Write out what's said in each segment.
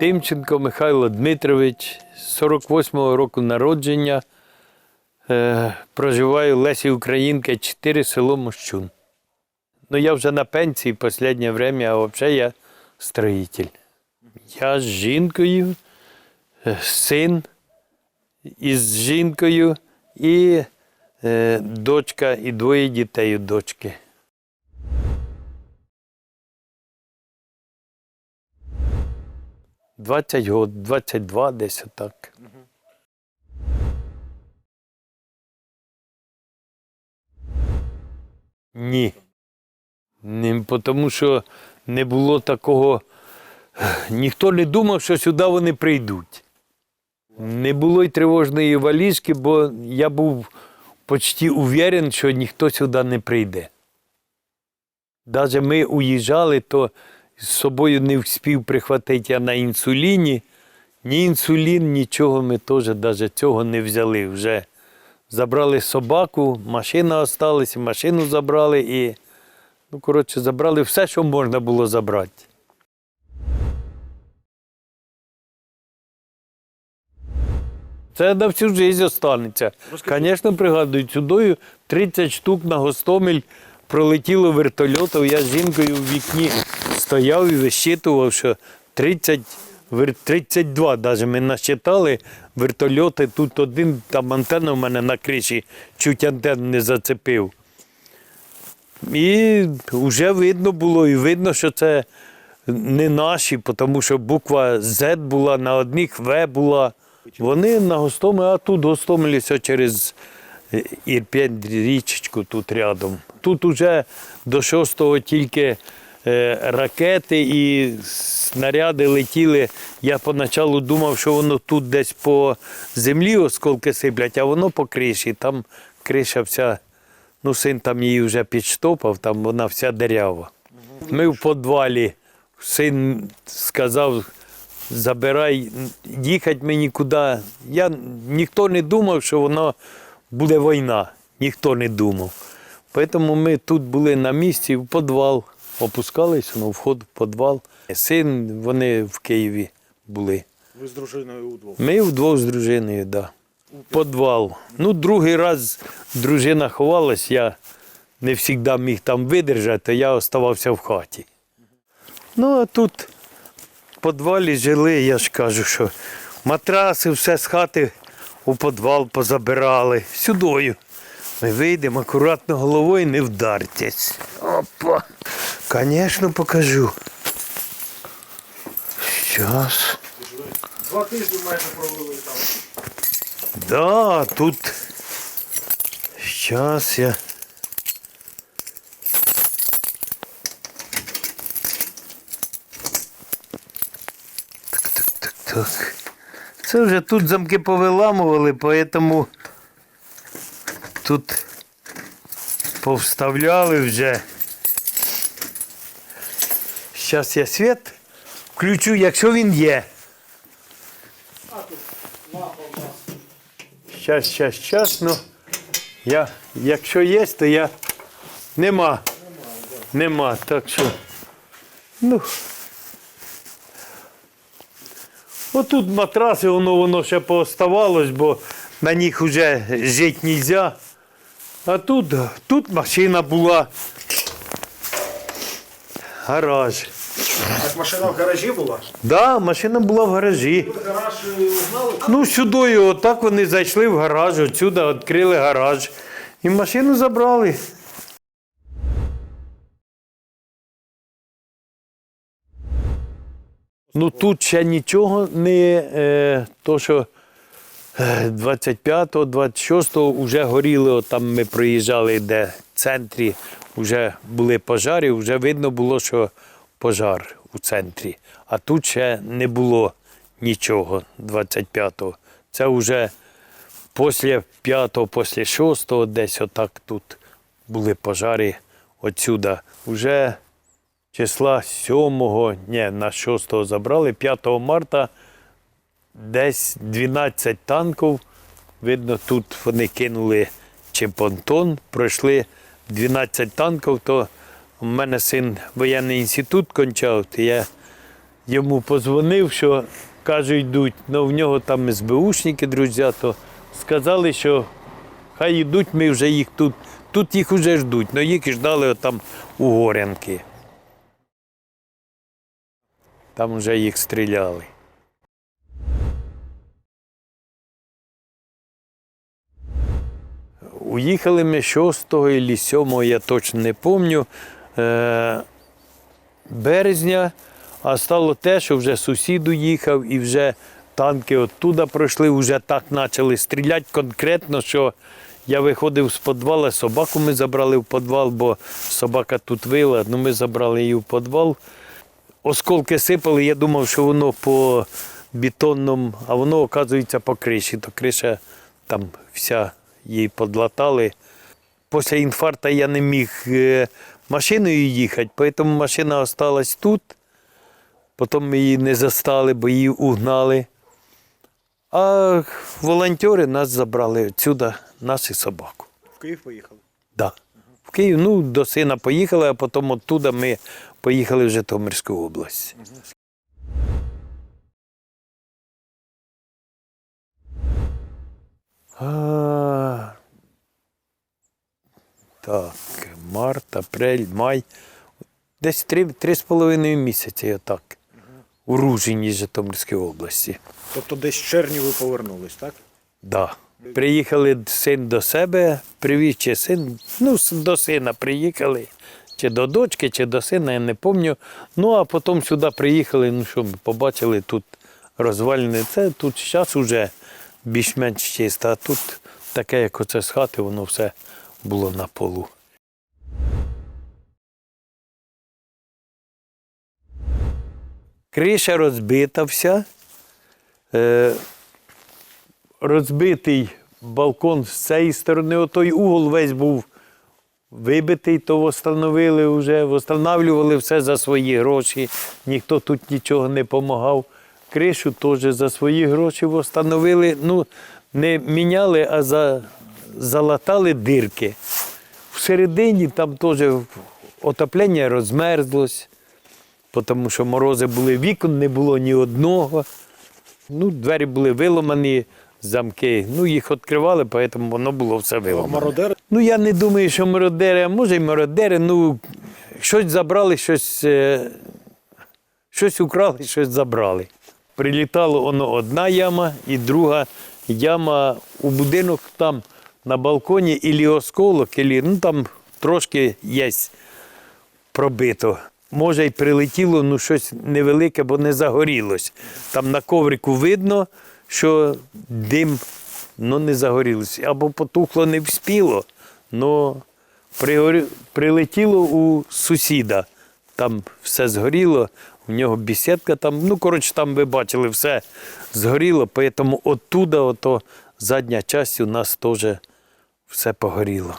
Тимченко Михайло Дмитрович, 48-го року народження. Е, проживаю в Лесі Українки, 4 село Мощун. Ну, я вже на пенсії в останнє время, а взагалі я строїтель. Я з жінкою, е, син із жінкою і е, дочка, і двоє дітей у дочки. Двадцять год, 22 десь отак. Ні. Не, тому що не було такого. Ніхто не думав, що сюди вони прийдуть. Не було й тривожної валізки, бо я був почти уверен, що ніхто сюди не прийде. Навіть ми уїжджали, то з собою не встиг прихватити я на інсуліні. Ні інсулін, нічого ми теж навіть цього не взяли. Вже забрали собаку, машина осталась, машину забрали і, ну, коротше, забрали все, що можна було забрати. Це на всю життя останеться. Звісно, пригадую, сюдою 30 штук на Гостомель пролетіло вертольотів. Я з жінкою в вікні стояв і висчитував, що 30, 32 навіть ми насчитали вертольоти. Тут один, там антенна в мене на криші, чуть антенну не зацепив. І вже видно було, і видно, що це не наші, тому що буква Z була на одних, В була. Вони на Гостомелі, а тут Гостомель все через Ірпінь, річечку тут рядом. Тут уже до 6-го тільки е, ракети і снаряди летіли. Я поначалу думав, що воно тут десь по землі осколки сиплять, а воно по криші. Там криша вся, ну син там її вже підштопав, там вона вся дерява. Ми в підвалі. Син сказав, забирай, їхати мені куди. Я, ніхто не думав, що воно буде війна. Ніхто не думав. Тому ми тут були на місці, в підвал. Опускались, ну, вход в підвал. Син, вони в Києві були. Ви з дружиною удвох. Ми вдвох з дружиною, так. Да. Підвал. Ну, другий раз дружина ховалась, я не завжди міг там видержати, я оставався в хаті. Ну, а тут в підвалі жили, я ж кажу, що матраси, все з хати у підвал позабирали. Сюдою. Ми вийдемо акуратно головою, не вдартесь. Опа. Звісно, покажу. Щас. Два тижні майже провели там. Да, тут. Сейчас я. Так, так, так, так. Це вже тут замки повиламували, поэтому тут повставляли вже. Зараз я світ включу, якщо він є. Щас, щас, щас, ну. Я, якщо є, то я. Нема. Нема, так що. Ну. Отут матраси, воно, воно ще пооставалось, бо на них вже жити не можна. А тут, тут машина була. Гараж. Так машина в гаражі була? Да, машина була в гаражі. Тут гараж е, узнали? Ну, сюди, отак вони зайшли в гараж, отсюди відкрили гараж. І машину забрали. Ну тут ще нічого не е, то, що е, 25-го, 26-го вже горіли, там ми проїжджали, де в центрі вже були пожари, вже видно було, що пожар у центрі. А тут ще не було нічого 25-го. Це вже після 5-го, після 6-го, десь отак тут були пожари отсюда. Уже числа 7-го, ні, на 6-го забрали, 5 марта десь 12 танків. Видно, тут вони кинули чи понтон, пройшли 12 танків, то у мене син воєнний інститут кончав, то я йому позвонив, що кажуть, йдуть, ну в нього там СБУшники, друзі, то сказали, що хай йдуть, ми вже їх тут. Тут їх вже ждуть, але їх ждали там у Горянки. Там вже їх стріляли. Уїхали ми 6 чи 7, я точно не пам'ятаю, е, березня, а стало те, що вже сусід уїхав і вже танки оттуда пройшли, вже так почали стріляти конкретно, що я виходив з підвала, собаку ми забрали в підвал, бо собака тут вила, ну ми забрали її в підвал. Осколки сипали, я думав, що воно по бетонному, а воно, оказується, по криші. То криша там вся її подлатали. Після інфаркту я не міг е, машиною їхати, тому машина залишилась тут. Потім ми її не застали, бо її угнали. А волонтери нас забрали відсюди, нас і собаку. В Київ поїхали. Да. В Київ, ну, до сина поїхали, а потім оттуда ми поїхали в Житомирську область. А, так, март, апрель, май. Десь три, три з половиною місяці отак. У Ружині Житомирської області. Тобто десь в червні ви повернулись, так? Да. Приїхали син до себе, привіз чи син, ну, до сина приїхали, чи до дочки, чи до сина, я не пам'ятаю. Ну, а потім сюди приїхали, ну що, ми побачили тут розвалене. Це тут зараз вже більш-менш чисто, а тут таке, як оце з хати, воно все було на полу. Криша розбита вся. Е, розбитий балкон з цієї сторони, отой угол весь був вибитий, то встановили вже, встановлювали все за свої гроші. Ніхто тут нічого не допомагав. Кришу теж за свої гроші встановили. Ну, не міняли, а за, залатали дирки. Всередині там теж отоплення розмерзлось, тому що морози були, вікон не було ні одного. Ну, двері були виламані, замки. Ну, їх відкривали, тому воно було все виламане. мародери Ну, я не думаю, що мародери, а може й мародери, ну, щось забрали, щось, е, щось украли, щось забрали. Прилітало воно одна яма і друга яма у будинок там на балконі, ілі осколок, ілі, ну там трошки є пробито. Може, й прилетіло ну, щось невелике, бо не загорілось. Там на коврику видно, що дим ну, не загорілося. Або потухло не вспіло, але пригорі... прилетіло у сусіда. Там все згоріло, у нього бесідка там, ну, коротше, там ви бачили, все згоріло, тому оттуда, ото задня часть у нас теж все погоріло.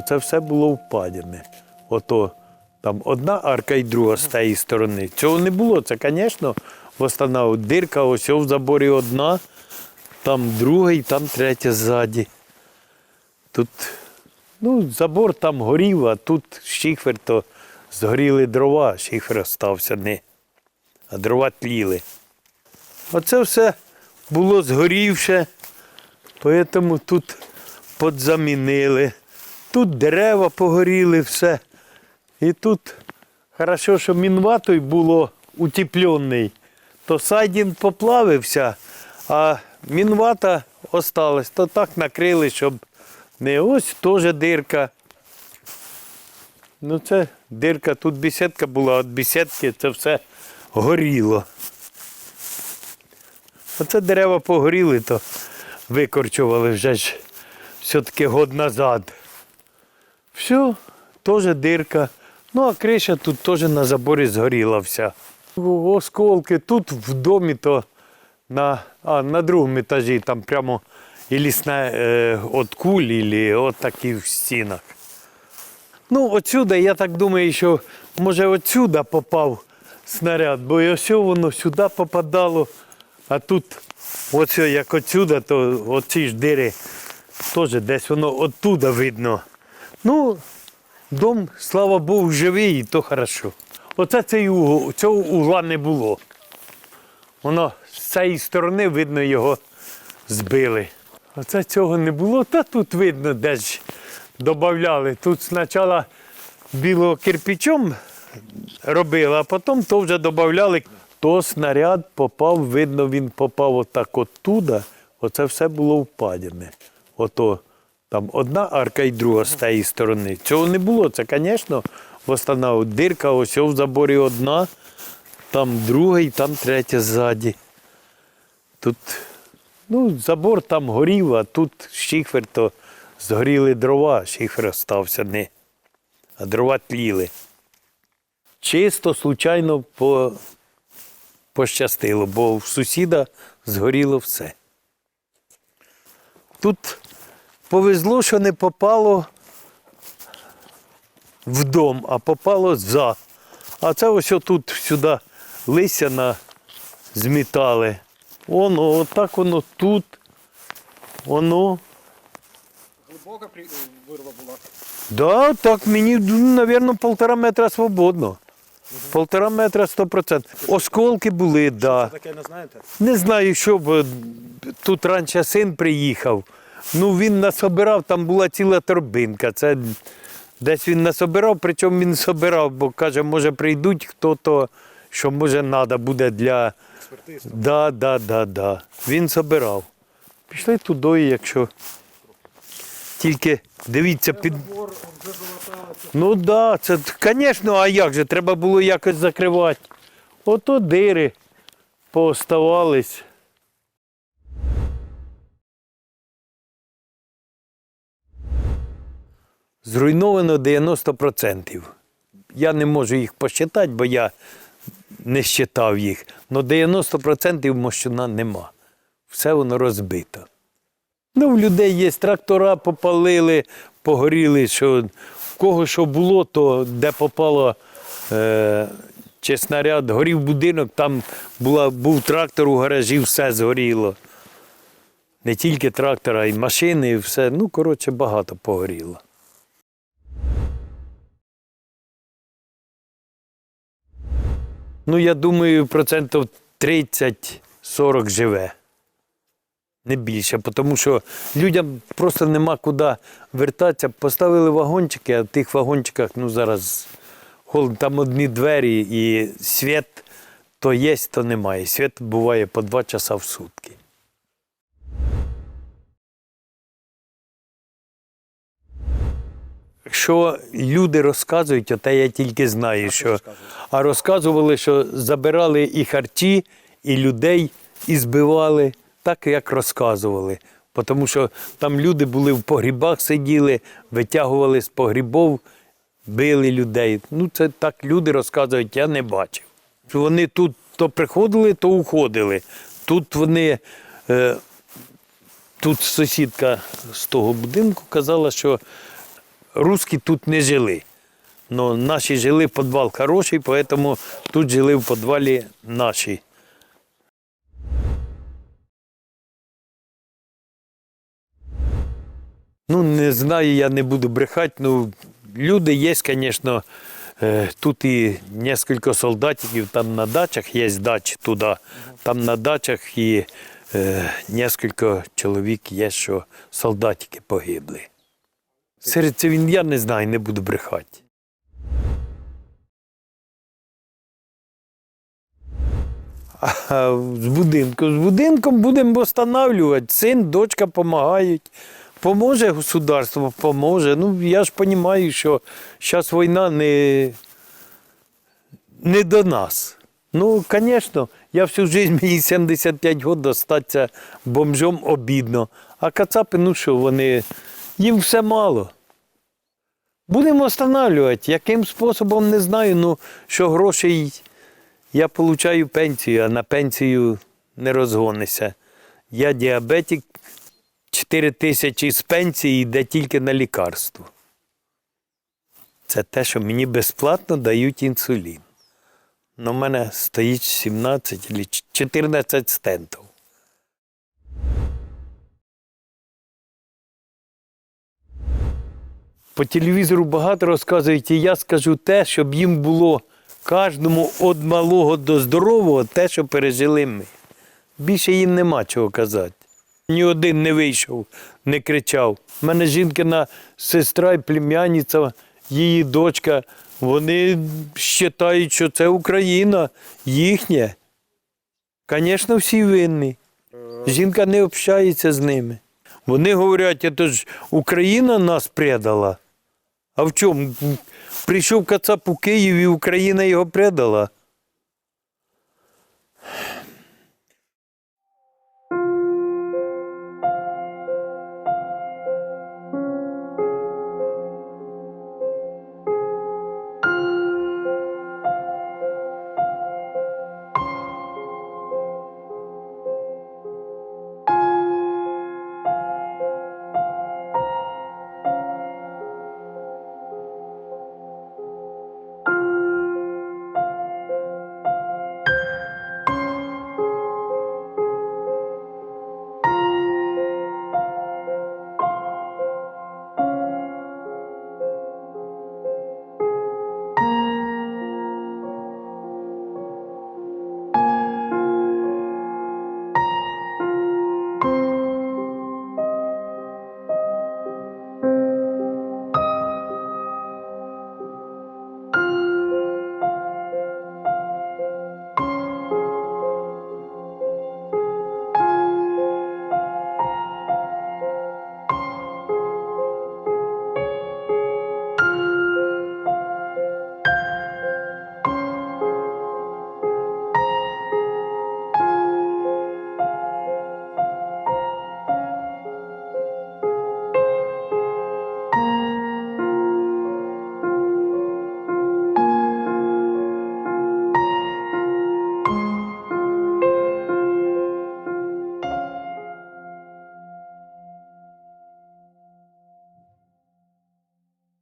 Оце все було впадіне. Ото там одна арка і друга з тієї сторони. Цього не було. Це, звісно, восстанав дирка, ось в заборі одна, там друга і там третя ззаді. Тут, ну, забор там горів, а тут шифер, то згоріли дрова, шифер остався не. А дрова тліли. Оце все було згорівше, тому тут подзамінили. Тут дерева погоріли, все. І тут хорошо, що мінватой було утеплений, то сайдін поплавився, А мінвата осталась, то так накрили, щоб не ось теж дирка. Ну це дирка, тут бесідка була, от бесідки це все горіло. Оце дерева погоріли, то викорчували вже ж все-таки год назад. Все, теж дирка. Ну, а криша тут теж на заборі згоріла вся. Осколки тут в домі, то на, а, на другому етажі, там прямо і лісна е, от куль, і от такі в стінах. Ну, отсюда, я так думаю, що може отсюда попав снаряд, бо і ось воно сюди попадало, а тут, ось як отсюда, то оці ж дири теж десь воно оттуда видно. Ну, дом, слава Богу, живий, і то хорошо. Оце цей угол, цього угла не було. Воно з цієї сторони, видно, його збили. Оце цього не було, та тут видно, де ж додавали. Тут спочатку білого кирпичом робили, а потім то вже додавали. То снаряд попав, видно, він попав отак оттуда. Оце все було впадіне. Ото там одна арка і друга з тієї сторони. Цього не було. Це, звісно, восстанавливали. Дирка, ось в заборі одна, там друга і там третя ззаді. Тут, ну, забор там горів, а тут шифер, то згоріли дрова, шифер остався не. А дрова тліли. Чисто, случайно по, пощастило, бо в сусіда згоріло все. Тут повезло, що не попало в дом, а попало за. А це ось тут сюди листя на змітали. Воно, отак воно тут. Воно. Глибока вирва була. Да, так мені, мабуть, полтора метра свободно. Полтора метра 100%. Осколки були, так. Да. Таке не знаєте? Не знаю, що б тут раніше син приїхав. Ну він насобирав, там була ціла торбинка. Це десь він насобирав, причому він собирав, бо каже, може прийдуть хто-то, що може треба буде для. Да, да, да, да. Він собирав. Пішли туди, якщо. Тільки дивіться, під. Ну так, да, це, звісно, а як же? Треба було якось закривати. Ото дири пооставались. Зруйновано 90%. Я не можу їх посчитати, бо я не считав їх. Але 90% мощуна нема. Все воно розбито. Ну, в людей є трактора попалили, погоріли, що в кого що було, то де попало е, чи снаряд, горів будинок, там була, був трактор у гаражі, все згоріло. Не тільки трактор, а й машини, і все. Ну, коротше, багато погоріло. Ну, я думаю, процентів 30-40 живе. Не більше, тому що людям просто нема куди вертатися. Поставили вагончики, а в тих вагончиках ну, зараз холодно, там одні двері і світ то є, то немає. Світ буває по два часа в сутки. Що люди розказують, оте я тільки знаю, що а розказували, що забирали і харчі, і людей, і збивали, так як розказували. Тому що там люди були в погрібах, сиділи, витягували з погрібов, били людей. Ну, це так люди розказують, я не бачив. Вони тут то приходили, то уходили. Тут вони, е, тут сусідка з того будинку казала, що русські тут не жили. Но наші жили, підвал хороший, тому тут жили в підвалі наші. Ну, не знаю, я не буду брехати. Ну, люди є, звісно. е, Тут і кілька солдатиків, там на дачах є дачі туди. Там на дачах і е, кілька чоловік є, що солдатики погибли. Серед цивільн я не знаю, не буду брехати. А з будинком. З будинком будемо встановлювати. Син, дочка допомагають. Поможе государство, поможе. Ну, я ж розумію, що зараз війна не, не до нас. Ну, звісно, я всю життя, мені 75 років достатися бомжом обідно. А кацапи, ну що, вони, їм все мало. Будемо встановлювати. Яким способом не знаю, ну що грошей я отримую пенсію, а на пенсію не розгонися. Я діабетик, 4 тисячі з пенсії йде тільки на лікарство. Це те, що мені безплатно дають інсулін. Ну, в мене стоїть 17 чи 14 стентів. По телевізору багато розказують, і я скажу те, щоб їм було кожному від малого до здорового те, що пережили ми. Більше їм нема чого казати. Ні один не вийшов, не кричав. У мене жінкина сестра і племянниця, її дочка, вони вважають, що це Україна їхня. Звісно, всі винні. Жінка не общається з ними. Вони говорять, це ж Україна нас предала. А в чому? Прийшов Кацап у Київ і Україна його предала.